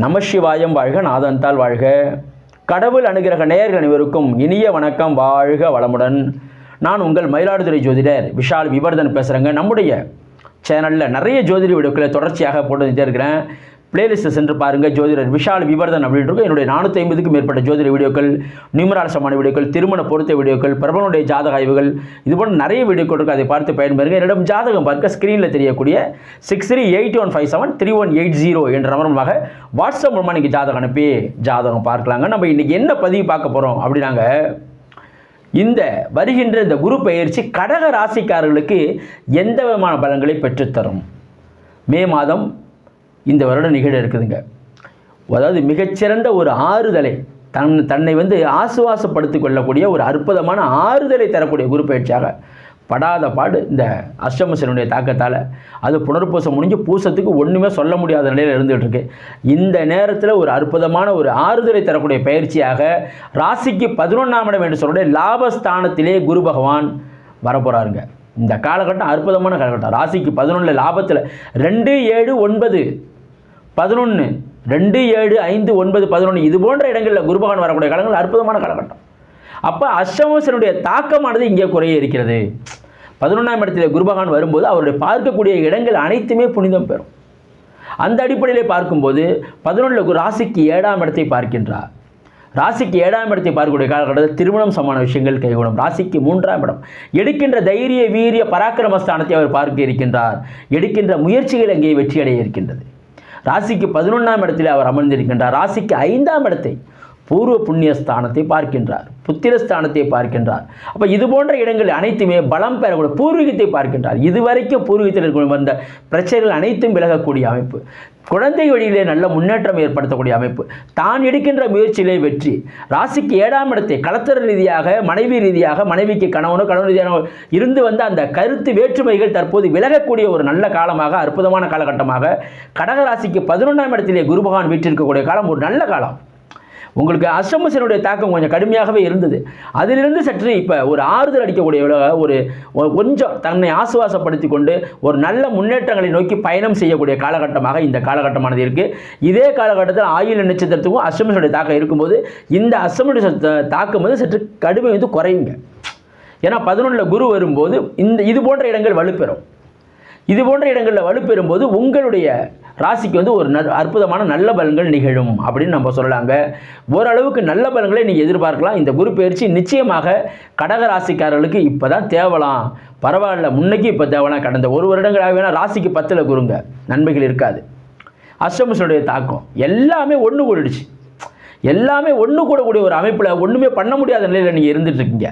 நமசிவாயம் வாழ்க நாதந்தால் வாழ்க. கடவுள் அனுகிரக நேயர்கள் அனைவருக்கும் இனிய வணக்கம். வாழ்க வளமுடன். நான் உங்கள் மயிலாடுதுறை ஜோதிடர் விஷால் விவர்தன் பேசுகிறேங்க நம்முடைய சேனலில் நிறைய ஜோதிட வீடியோக்களை தொடர்ச்சியாக போட்டுக்கிட்டே இருக்கிறேன். பிளேலிஸ்ட்டை சென்று பாருங்கள் ஜோதிடர் விஷால் விவர்தன் அப்படின்னு இருக்கும் என்னுடைய நானூற்றி ஐம்பதுக்கும் மேற்பட்ட ஜோதிட வீடியோக்கள் நியூமரால் வீடியோக்கள் திருமண பொருத்த வீடியோக்கள் பிரபலனுடைய ஜாதக ஆய்வுகள் இது போன்ற நிறைய வீடியோக்கள் இருக்குது அதை பார்த்து பயன்பெறுங்க. என்னிடம் ஜாதகம் பார்க்க ஸ்க்ரீனில் தெரியக்கூடிய six three eight one five seven three one eight zero என்ற நம்பரமாக வாட்ஸ்அப் மூலமாக நீங்கள் ஜாதகம் அனுப்பி ஜாதகம் பார்க்கலாங்க. நம்ம இன்றைக்கி என்ன பதிவு பார்க்க போகிறோம் அப்படின்னாங்க. இந்த வருகின்ற இந்த குரு பயிற்சி கடக ராசிக்காரர்களுக்கு எந்த விதமான பலன்களை பெற்றுத்தரும்? மே மாதம் இந்த வருடம் நிகழ இருக்குதுங்க. அதாவது மிகச்சிறந்த ஒரு ஆறுதலை தன் தன்னை வந்து ஆசுவாசப்படுத்திக் கொள்ளக்கூடிய ஒரு அற்புதமான ஆறுதலை தரக்கூடிய குரு பயிற்சியாக படாத பாடு இந்த அஷ்டமசனுடைய தாக்கத்தால் அது புனர்பூசம் முடிஞ்சு பூசத்துக்கு ஒன்றுமே சொல்ல முடியாத நிலையில் இருந்துகிட்டு இருக்கு இந்த நேரத்தில் ஒரு அற்புதமான ஒரு ஆறுதலை தரக்கூடிய பயிற்சியாக ராசிக்கு பதினொன்றாம் இடம் என்று சொல்லக்கூடிய லாபஸ்தானத்திலே குரு பகவான் வரப்போகிறாருங்க இந்த காலகட்டம் அற்புதமான காலகட்டம். ராசிக்கு பதினொன்றில் லாபத்தில் ரெண்டு ஏழு ஒன்பது பதினொன்று ரெண்டு ஏழு ஐந்து ஒன்பது பதினொன்று இது போன்ற இடங்களில் குருபகவான் வரக்கூடிய காலங்கள் அற்புதமான காலகட்டம். அப்போ அஷ்டமசனுடைய தாக்கமானது இங்கே குறைய இருக்கிறது. பதினொன்றாம் இடத்தில் குருபகவான் வரும்போது அவருடைய பார்க்கக்கூடிய இடங்கள் அனைத்துமே புனிதம் பெறும். அந்த அடிப்படையில் பார்க்கும்போது பதினொன்றில் குரு ராசிக்கு ஏழாம் இடத்தை பார்க்கின்றார். ராசிக்கு ஏழாம் இடத்தை பார்க்கக்கூடிய காலகட்டத்தில் திருமணம் சமான விஷயங்கள் கைகூடும். ராசிக்கு மூன்றாம் இடம். எடுக்கின்ற தைரிய வீரிய பராக்கிரமஸ்தானத்தை அவர் பார்க்க இருக்கின்றார். எடுக்கின்ற முயற்சிகள் அங்கே வெற்றியடைய இருக்கின்றது. ராசிக்கு பதினொன்றாம் இடத்தில் அவர் அமர்ந்திருக்கின்றார். ராசிக்கு ஐந்தாம் இடத்தை பூர்வ புண்ணிய ஸ்தானத்தை பார்க்கின்றார் புத்திரஸ்தானத்தை பார்க்கின்றார். அப்போ இது போன்ற இடங்கள் அனைத்துமே பலம் பெறக்கூடிய பூர்வீகத்தை பார்க்கின்றார். இதுவரைக்கும் பூர்வீகத்தில் வந்த பிரச்சனைகள் அனைத்தும் விலகக்கூடிய அமைப்பு. குழந்தை வழியிலே நல்ல முன்னேற்றம் ஏற்படுத்தக்கூடிய அமைப்பு. தான் எடுக்கின்ற முயற்சியிலே வெற்றி. ராசிக்கு ஏழாம் இடத்தை கலத்தர ரீதியாக மனைவி ரீதியாக மனைவிக்கு கணவனோ கணவன் ரீதியான இருந்து வந்த அந்த கருத்து வேற்றுமைகள் தற்போது விலகக்கூடிய ஒரு நல்ல காலமாக அற்புதமான காலகட்டமாக கடக ராசிக்கு பதினொன்றாம் இடத்திலே குருபகவான் வீற்றிருக்கக்கூடிய காலம் ஒரு நல்ல காலம். உங்களுக்கு அஷ்டமசனுடைய தாக்கம் கொஞ்சம் கடுமையாகவே இருந்தது. அதிலிருந்து சற்று இப்போ ஒரு ஆறுதல் அடிக்கக்கூடிய ஒரு கொஞ்சம் தன்னை ஆசுவாசப்படுத்தி கொண்டு ஒரு நல்ல முன்னேற்றங்களை நோக்கி பயணம் செய்யக்கூடிய காலகட்டமாக இந்த காலகட்டமானது இருக்குது இதே காலகட்டத்தில் ஆயுள் நட்சத்திரத்துக்கும் அஷ்டமசனுடைய தாக்கம் இருக்கும்போது இந்த அஷ்டமனுடைய தாக்கம் வந்து சற்று கடுமை வந்து குறையுங்க. ஏன்னா பதினொன்றில் குரு வரும்போது இந்த இது போன்ற இடங்கள் வலுப்பெறும். இது போன்ற இடங்களில் வலுப்பெறும்போது உங்களுடைய ராசிக்கு வந்து ஒரு ந அற்புதமான நல்ல பலன்கள் நிகழும் அப்படின்னு நம்ம சொல்லலாங்க. ஓரளவுக்கு நல்ல பலன்களை நீங்கள் எதிர்பார்க்கலாம். இந்த குரு பயிற்சி நிச்சயமாக கடக ராசிக்காரர்களுக்கு இப்போ தான் தேவலாம். பரவாயில்ல முன்னைக்கு இப்போ தேவலாம். கடந்த ஒரு வருடங்களாக வேணால் ராசிக்கு பத்தில் குருங்க. நன்மைகள் இருக்காது. அஷ்டமசனுடைய தாக்கம். எல்லாமே ஒன்று கூடிடுச்சு. எல்லாமே ஒன்று கூடக்கூடிய ஒரு அமைப்பில் ஒன்றுமே பண்ண முடியாத நிலையில் நீங்கள் இருந்துட்டுருக்கீங்க.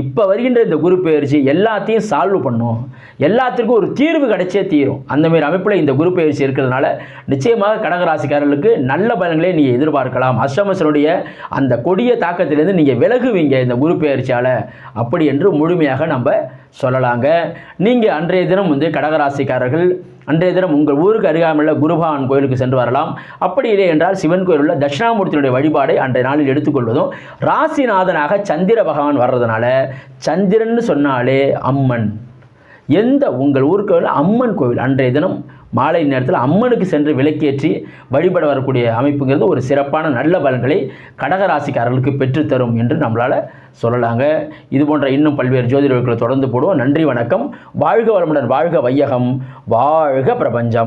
இப்போ வருகின்ற இந்த குரு பயிற்சி எல்லாத்தையும் சால்வ் பண்ணும். எல்லாத்திற்கும் ஒரு தீர்வு கிடைச்சே தீரும். அந்தமாரி அமைப்பில் இந்த குரு பயிற்சி இருக்கிறதுனால நிச்சயமாக கடகராசிக்காரர்களுக்கு நல்ல பலன்களை நீங்கள் எதிர்பார்க்கலாம். அஷ்டமசனுடைய அந்த கொடிய தாக்கத்திலேருந்து நீங்கள் விலகுவீங்க இந்த குரு பயிற்சியால் அப்படி என்று முழுமையாக நம்ம சொல்லலாங்க. நீங்கள் அன்றைய தினம் வந்து கடகராசிக்காரர்கள் அன்றைய தினம் உங்கள் ஊருக்கு அருகாமையுள்ள குருபகவான் கோயிலுக்கு சென்று வரலாம். அப்படி இல்லை என்றால் சிவன் கோயில் உள்ள தட்சிணாமூர்த்தியினுடைய வழிபாடை அன்றைய நாளில் எடுத்துக்கொள்வதும் ராசிநாதனாக சந்திர பகவான் வர்றதுனால சந்திரன் சொன்னாலே அம்மன். எந்த உங்கள் ஊருக்கு அம்மன் கோவில் அன்றைய தினம் மாலை நேரத்தில் அம்மனுக்கு சென்று விளக்கேற்றி வழிபட வரக்கூடிய அமைப்புங்கிறது ஒரு சிறப்பான நல்ல பலன்களை கடகராசிக்காரர்களுக்கு பெற்றுத்தரும் என்று நம்மளால் சொல்லலாங்க. இது போன்ற இன்னும் பல்வேறு ஜோதிடர்களை தொடர்ந்து போடுவோம். நன்றி வணக்கம். வாழ்க வளமுடன் வாழ்க வையகம். வாழ்க பிரபஞ்சம்.